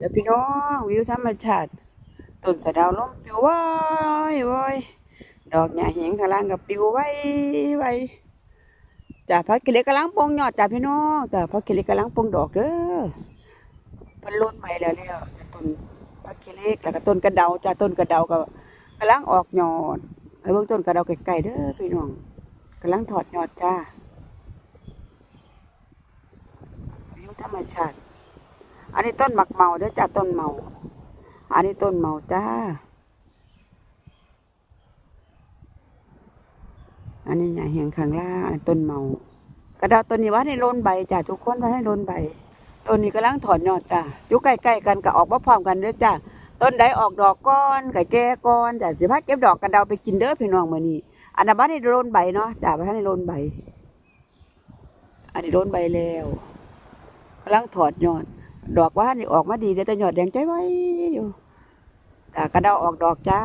เดี๋ยวพี่น้องวิวธรรมชาติต้นสะดาวล้มปิวว้ายว้ายดอกหญ้าเหียงข้างล่างกับปิวไว้ไว้จ้าพักกิเลสกำลังปงยอดจ้าพี่น้องจ้าพักกิเลสกำลังปงดอกเด้อเพิ่นล้นไปแล้วแล้วจ้ะต้นพักกิเลสแล้วก็ต้นกระเดาจ้าต้นกระเดาก็กำลังออกยอดไปเบิ่งต้นกระเดาไกลๆเด้อพี่น้องกำลังถอดยอดจ้าวิวธรรมชาติ อันนี้ต้นหมักเมาเด้อจ้าต้นเมา อันนี้ต้นเมาจ้า อันนี้อย่าเหียงข้างล่างต้นเมา กระดาษต้นนี้ว่าให้โลนใบจ้าทุกคนว่าให้โลนใบ ต้นนี้กำลังถอนยอดจ้าอยู่ใกล้ๆกันก็ออกมาพร้อมกันเด้อจ้าต้นใดออกดอกก้อนไก่แก่ก้อนจ้าสิพาเก็บดอกกระดาไปกินเด้อพี่น้องมื้อนี้อันนั้นบ่าให้โลนใบเนาะจ้าบ่าให้โลนใบ อันนี้โลนใบแล้วกำลังถอดยอด ดอกว่านี่ออกมาดีเด้อแต่หยอดแดงใจไว้อยู่แต่กระเดาออกดอกจ้า